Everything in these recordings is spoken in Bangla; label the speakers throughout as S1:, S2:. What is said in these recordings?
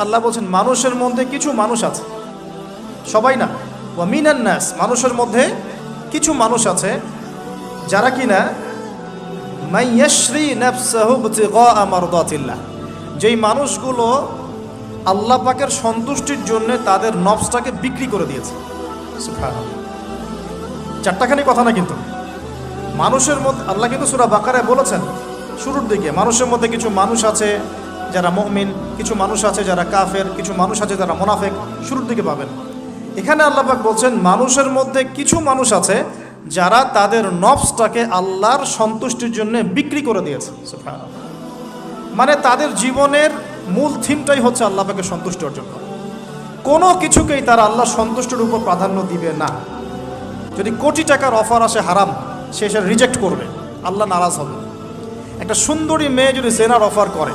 S1: আল্লাহ বলছেন, মানুষের মধ্যে কিছু মানুষ আছে। সবাই না। ওয়া মিনান নাস, মানুষের মধ্যে কিছু মানুষ আছে যারা ইবতিগা মারদাতিল্লাহ, যেই মানুষগুলো আল্লাহ পাকের সন্তুষ্টির জন্য তাদের নফসটাকে বিক্রি করে দিয়েছে। চারটাখানি কথা না কিন্তু। মানুষের মধ্যে, আল্লাহ কিন্তু সুরা বাকারায় বলেছেন, শুরুর দিকে, মানুষের মধ্যে কিছু মানুষ আছে যারা মহমিন কিছু মানুষ আছে যারা কাফের, কিছু মানুষ আছে যারা মোনাফেক, শুরুর দিকে পাবেন। এখানে আল্লাহ পাক বলছেন, মানুষের মধ্যে কিছু মানুষ আছে যারা তাদের নফসটাকে আল্লাহর সন্তুষ্টির জন্য বিক্রি করে দিয়েছে। মানে তাদের জীবনের মূল থিমটাই হচ্ছে আল্লাহ পাকে সন্তুষ্ট অর্জন করা। কোনো কিছুকেই তারা আল্লাহ সন্তুষ্টের উপর প্রাধান্য দিবে না। যদি কোটি টাকার অফার আসে হারাম, সে সে রিজেক্ট করবে। আল্লাহ নারাজ হবে। একটা সুন্দরী মেয়ে যদি জেনার অফার করে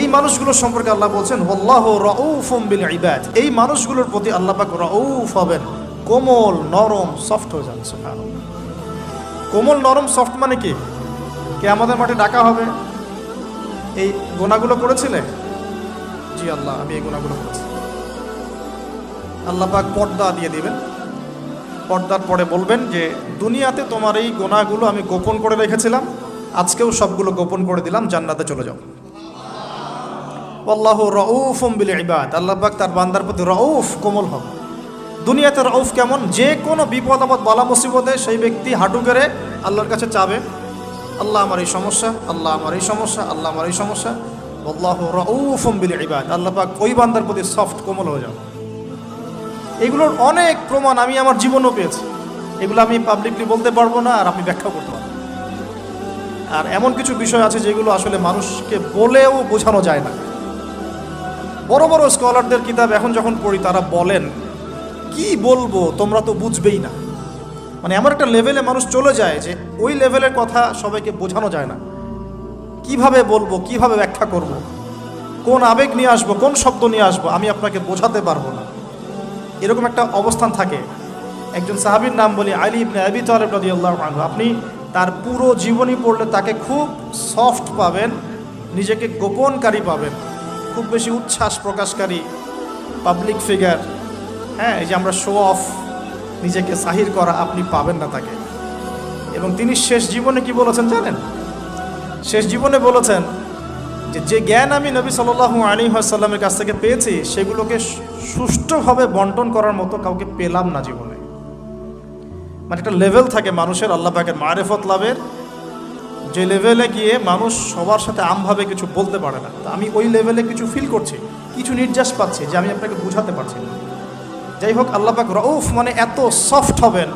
S1: এই মানুষগুলোর সম্পর্কে আল্লাহ বলছেন, ওয়াল্লাহু রাউফুম বিল ইবাদ। এই মানুষগুলোর প্রতি আল্লাহ পাক রাউফ হবেন। কোমল, নরম, সফট হয়ে যান কোমল, নরম, সফট মানে কি? কে আমাদের মাঠে ডাকা হবে? এই গোনাগুলো করেছিলে? জি আল্লাহ, আমি এই গোনাগুলো করেছি। আল্লাহ পাক পর্দা দিয়ে দিবেন। পর্দার পরে বলবেন যে, দুনিয়াতে তোমার এই গোনাগুলো আমি গোপন করে রেখেছিলাম। আজকেও সবগুলো গোপন করে দিলাম, জান্নাতে চলে যাও। আল্লাহ রউফুম বিল ইবাদ। আল্লাহ তার বান্দার প্রতি রউফ কোমল হবে দুনিয়াতে রউফ কেমন? যে কোনো বিপদ আপদ, বালা মুসিবতে সেই ব্যক্তি হাঁটু করে আল্লাহর কাছে চাবে। আল্লাহ আমার এই সমস্যা, আল্লাহ আমার এই সমস্যা, আল্লাহ আমার এই সমস্যা। আল্লাহ রউফুম বিল ইবাদ। আল্লাহ পাক ওই বান্দার প্রতি সফট, কোমল হয়ে যাবে এগুলোর অনেক প্রমাণ আমি আমার জীবনও পেয়েছি। এগুলো আমি পাবলিকলি বলতে পারব না আর আপনি ব্যাখ্যা করতে পারব না। আর এমন কিছু বিষয় আছে যেগুলো আসলে মানুষকে বলেও বোঝানো যায় না। বড় বড় স্কলারদের কিতাব এখন যখন পড়ি, তারা বলেন, কি বলব? তোমরা তো বুঝবেই না। মানে এমন একটা লেভেলে মানুষ চলে যায় যে ওই লেভেলের কথা সবাইকে বোঝানো যায় না। কীভাবে বলব? কীভাবে ব্যাখ্যা করব। কোন আবেগ নিয়ে আসব? কোন শব্দ নিয়ে আসব? আমি আপনাকে বোঝাতে পারব না। এরকম একটা অবস্থান থাকে। একজন সাহাবীর নাম বলি আলী ইবনে আবি তালেব আনহু। আপনি তার পুরো জীবনী পড়লে তাকে খুব সফট পাবেন, নিজেকে গোপনকারী পাবেন। খুব বেশি উচ্ছ্বাস প্রকাশকারী পাবলিক ফিগার হ্যাঁ এই যে আমরা শো অফ নিজেকে সাহির করা আপনি পাবেন না তাকে। এবং তিনি শেষ জীবনে কি বলেছেন জানেন? শেষ জীবনে বলেছেন যে যে জ্ঞান আমি নবী সাল্লাল্লাহু আলী আসাল্লামের কাছ থেকে পেয়েছি, সেগুলোকে সুষ্ঠুভাবে বন্টন করার মতো কাউকে পেলাম না জীবনে। মানে একটা লেভেল থাকে মানুষের, আল্লাহ পাকের মারেফত লাভের যে লেভেলে গিয়ে মানুষ সবার সাথে আমভাবে কিছু বলতে পারে না, তো আমি ওই লেভেলে কিছু ফিল করছি, কিছু নির্যাস পাচ্ছি যে আমি আপনাকে বোঝাতে পারছি না। যাই হোক, আল্লাহ পাক রউফ মানে এত সফট হবেন,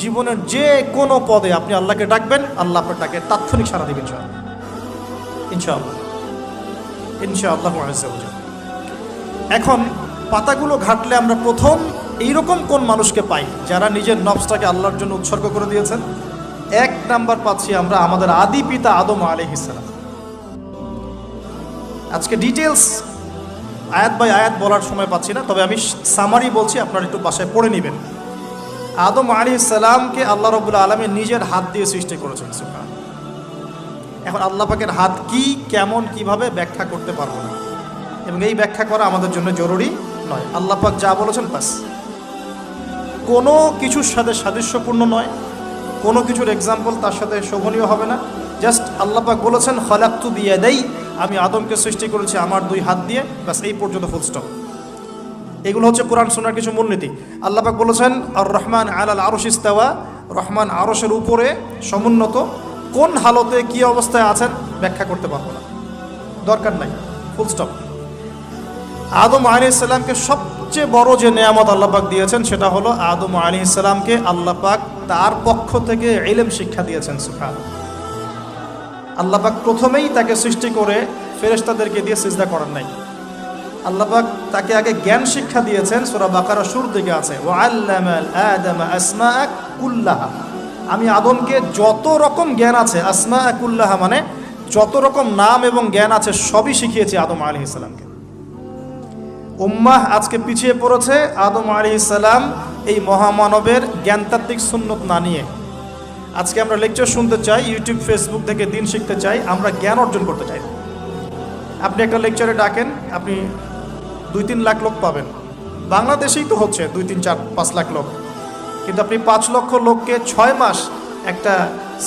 S1: জীবনের যে কোনো পদে আপনি আল্লাহকে ডাকবেন, আল্লাহ আপনার ডাকে তাৎক্ষণিক সারা দিবেন ইনশাআল্লাহ। ইনশাআল্লাহ। ইনশাআল্লাহ এখন পাতাগুলো ঘাটলে আমরা প্রথম এইরকম কোন মানুষকে পাই যারা নিজের নবসটাকে আল্লাহর জন্য উৎসর্গ করে দিয়েছেন? এক নাম্বার পাচ্ছি আমরা আমাদের আদি পিতা আদম আলহিসাম আজকে ডিটেলস আয়াত বাই আয়াত বলার সময় পাচ্ছি না, তবে আমি সামারি বলছি, আপনারা একটু বাসায় পড়ে নেবেন। আদম আলী সালামকে আল্লাহ রবুল্লা আলমী নিজের হাত দিয়ে সৃষ্টি করেছেন সুবহান। এখন আল্লাহ পাকের হাত কি, কেমন, কীভাবে ব্যাখ্যা করতে পারব না। এবং এই ব্যাখ্যা করা আমাদের জন্য জরুরি নয়। আল্লাহ পাক যা বলেছেন বাস কোনো কিছুর সাথে সাদৃশ্যপূর্ণ নয়। কোনো কিছুর এক্সাম্পল তার সাথে শোভনীয় হবে না। জাস্ট আল্লাহ পাক বলেছেন হলাক্তু বিয়াদাই আমি আদমকে সৃষ্টি করেছি আমার দুই হাত দিয়ে। ব্যাস, এই পর্যন্ত ফুল স্টপ এগুলো হচ্ছে কোরআন শোনার কিছু মূলনীতি। আল্লাহ পাক বলেছেন আর রহমান আলাল আরশ ইস্তাওয়া রহমান আরশের উপরে সমুন্নত। কোন হালতে কি অবস্থায় আছেন ব্যাখ্যা করতে পারব না। দরকার নাই ফুল স্টপ আদম আলী ইসলামকে সবচেয়ে বড় যে নেয়ামত আল্লাপাক দিয়েছেন, সেটা হলো আদম আলী ইসলামকে আল্লাপাক তার পক্ষ থেকে এলেম শিক্ষা দিয়েছেন সুফান আল্লাপাক প্রথমেই তাকে সৃষ্টি করে ফেরেশতাদেরকে দিয়ে সিজদা করার নাই। আল্লাপাক তাকে আগে জ্ঞান শিক্ষা দিয়েছেন, সোরা বাকারা সুর দিকে আছে ও আসমা কুল্লাহা। আমি আদমকে যত রকম জ্ঞান আছে আসমা কুল্লাহা মানে যত রকম নাম এবং জ্ঞান আছে, সবই শিখিয়েছি আদম আলী ইসলামকে উম্মাহ আজকে পিছিয়ে পড়েছে আদম আলী ইসলাম এই মহামানবের জ্ঞানতাত্ত্বিক সুন্নত না নিয়ে। আজকে আমরা লেকচার শুনতে চাই ইউটিউব ফেসবুক থেকে দিন শিখতে চাই, আমরা জ্ঞান অর্জন করতে চাই। আপনি একটা লেকচারে ডাকেন, আপনি দুই তিন লাখ লোক পাবেন। বাংলাদেশেই তো হচ্ছে দুই তিন চার পাঁচ লাখ লোক। কিন্তু আপনি পাঁচ লক্ষ লোককে ছয় মাস একটা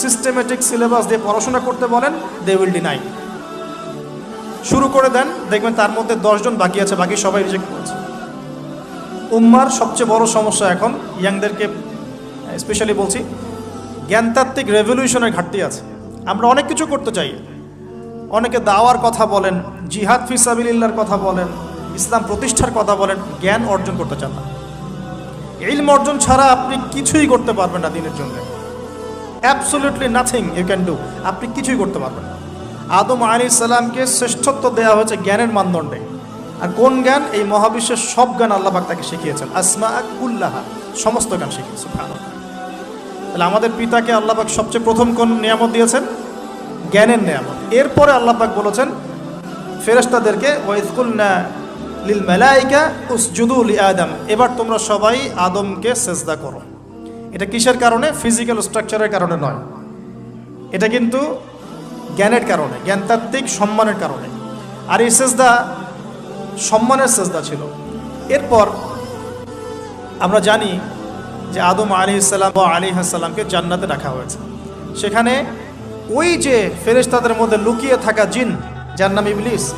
S1: সিস্টেমেটিক সিলেবাস দিয়ে পড়াশোনা করতে বলেন দে উইল ডিনাই শুরু করে দেন, দেখবেন তার মধ্যে দশজন বাকি আছে, বাকি সবাই রিজেক্ট করেছে। উম্মার সবচেয়ে বড় সমস্যা এখন ইয়াংদেরকে স্পেশালি বলছি, জ্ঞানতাত্ত্বিক রেভলিউশনের ঘাটতি আছে। আমরা অনেক কিছু করতে চাই। অনেকে দাওয়ার কথা বলেন, জিহাদ ফিসাবিল্লার কথা বলেন, ইসলাম প্রতিষ্ঠার কথা বলেন, জ্ঞান অর্জন করতে চান না। ইলম অর্জন ছাড়া আপনি কিছুই করতে পারবেন না দিনের জন্য। Absolutely nothing you can do আপনি কিছুই করতে পারবেন না। আদম আলী সাল্লামকে শ্রেষ্ঠত্ব দেওয়া হয়েছে জ্ঞানের মানদণ্ডে। আর কোন জ্ঞান? এই মহাবিশ্বের সব জ্ঞান আল্লাহবাক তাকে শিখিয়েছেন। আসমা কুল্লাহা, সমস্ত জ্ঞান শিখিয়েছে ভালো তাহলে আমাদের পিতাকে আল্লাহবাক সবচেয়ে প্রথম কোন নিয়ামত দিয়েছেন? জ্ঞানের নিয়ামত। এরপরে আল্লাহবাক বলেছেন ফেরেস্তাদেরকে ওয়াইজকুল্না লিল মেলাইকা উসজুদু লি আদম। এবার তোমরা সবাই আদমকে সেজদা করো। এটা কিসের কারণে? ফিজিক্যাল স্ট্রাকচারের কারণে নয়। এটা কিন্তু জ্ঞানের কারণে, জ্ঞানতাত্ত্বিক সম্মানের কারণে। আর এই সেজদা সম্মানের সেজদা ছিল। এরপর আমরা জানি যে আদম আলী ইসাল্লাম বা আলী হাসাল্লামকে জান্নাতে রাখা হয়েছে। সেখানে ওই যে ফেরেশতাদের মধ্যে লুকিয়ে থাকা জিন, যার নাম ইবলিস,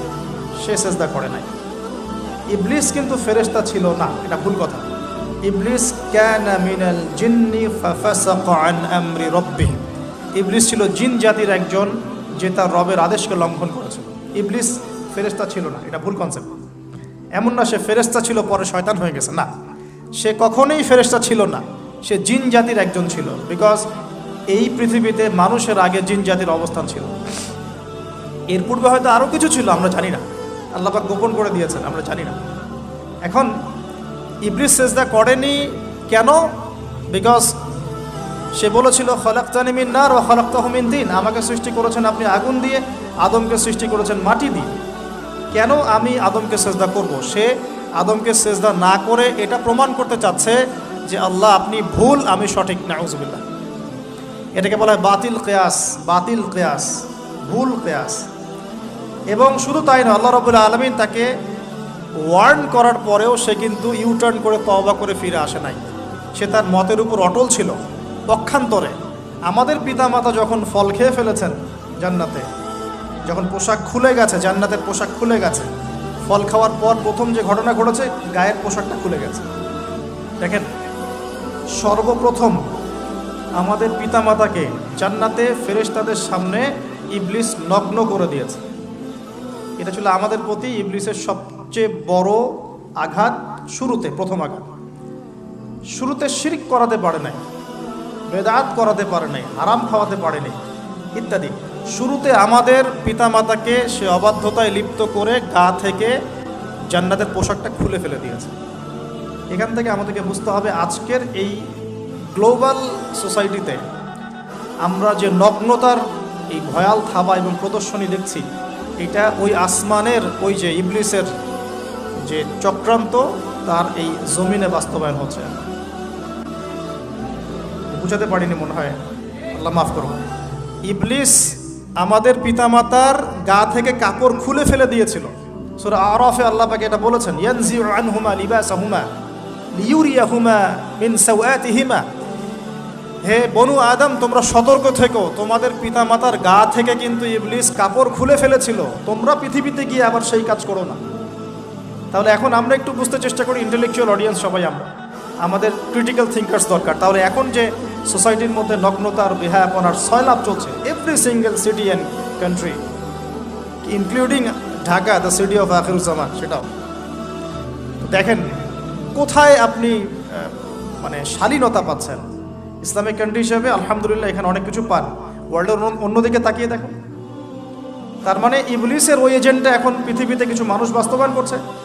S1: সে সেজদা করে নাই। ইবলিস কিন্তু ফেরেশতা ছিল না, এটা ভুল কথা। ইবলিস ক্যান মিনাল জিন্নি ফাফাসাকা আন আমরি রব্বিহি। ইবলিস ছিল জিন জাতির একজন যে তার রবের আদেশকে লঙ্ঘন করেছিল। ইবলিস ফেরেশতা ছিল না, এটা ভুল কনসেপ্ট এমন না সে ফেরেশতা ছিল, পরে শয়তান হয়ে গেছে। না, সে কখনোই ফেরেশতা ছিল না, সে জিন জাতির একজন ছিল। বিকজ এই পৃথিবীতে মানুষের আগে জিন জাতির অবস্থান ছিল। এর পূর্বে হয়তো আরও কিছু ছিল, আমরা জানি না। আল্লাপাক গোপন করে দিয়েছেন, আমরা জানি না। এখন ইবলিস সেজদা করেনি কেন? বিকজ সে বলেছিল, খলাক্তানি মিন নার ও খলাক্তাহমিন দিন। আমাকে সৃষ্টি করেছেন আপনি আগুন দিয়ে, আদমকে সৃষ্টি করেছেন মাটি দিয়ে। কেন আমি আদমকে সেজদা করব? সে আদমকে সেজদা না করে এটা প্রমাণ করতে চাচ্ছে যে আল্লাহ আপনি ভুল, আমি সঠিক, নাউজুবিল্লাহ। এটাকে বলা হয় বাতিল কেয়াস বাতিল কেয়াস, ভুল কেয়াস। এবং শুধু তাই না আল্লাহ রবুল্লা আলমিন তাকে ওয়ার্ন করার পরেও সে কিন্তু ইউটার্ন করে তওবা করে ফিরে আসে নাই। সে তার মতের উপর অটল ছিল। পক্ষান্তরে। আমাদের পিতামাতা যখন ফল খেয়ে ফেলেছেন জান্নাতে, যখন পোশাক খুলে গেছে, জান্নাতের পোশাক খুলে গেছে, ফল খাওয়ার পর প্রথম যে ঘটনা ঘটেছে, গায়ের পোশাকটা খুলে গেছে। দেখেন, সর্বপ্রথম আমাদের পিতামাতাকে জান্নাতে ফেরেশতাদের সামনে ইবলিস নগ্ন করে দিয়েছে। এটা ছিল আমাদের প্রতি ইবলিসের সবচেয়ে বড় আঘাত শুরুতে, প্রথম আঘাত। শুরুতে শিরিক করাতে পারে নাই। বেদাত করাতে পারে নাই, হারাম খাওয়াতে পারে নাই, ইত্যাদি। শুরুতে আমাদের পিতামাতাকে সে অবাধ্যতায় লিপ্ত করে গা থেকে জান্নাতের পোশাকটা খুলে ফেলে দিয়েছে। এখান থেকে আমাদেরকে বুঝতে হবে আজকের এই গ্লোবাল সোসাইটিতে আমরা যে নগ্নতার এই ভয়াল থাবা এবং প্রদর্শনী দেখছি, এটা ওই আসমানের, ওই যে ইবলিসের যে চক্রান্ত, তার এই জমিনে বাস্তবায়ন হচ্ছে। বুঝাতে পারিনি মনে হয়। আল্লাহ মাফ করো ইবলিস আমাদের পিতামাতার গা থেকে কাপড় খুলে ফেলে দিয়েছিল। সুরা আরফে আল্লাহ পাকে এটা বলেছেন ইয়ানজি আনহুমা লিবাসাহুমা লিউরিয়াহুমা মিন সাওয়াতিহিমা। হে বনু আদম, তোমরা সতর্ক থেকো। তোমাদের পিতামাতার গা থেকে কিন্তু ইবলিস কাপড় খুলে ফেলেছিল। তোমরা পৃথিবীতে গিয়ে আবার সেই কাজ করো না। তাহলে এখন আমরা একটু বুঝতে চেষ্টা করি ইন্টেলেকচুয়াল অডিয়েন্স সবাই আমরা। আমাদের ক্রিটিক্যাল থিঙ্কার্স দরকার। তাহলে এখন যে সোসাইটির মধ্যে নগ্নতার বেহায়াপনার সয়লাভ চলছে every single city and country including Dhaka the city of Akhiruzzaman সেটাও। দেখেন, কোথায় আপনি মানে শালীনতা পাচ্ছেন? ইসলামিক কান্ট্রি হিসেবে আলহামদুলিল্লাহ এখানে অনেক কিছু পান। ওয়ার্ল্ডের অন্য- অন্যদিকে তাকিয়ে দেখুন। তার মানে ইবলিসের ওই এজেন্টটা এখন পৃথিবীতে কিছু মানুষ বাস্তবায়ন করছে।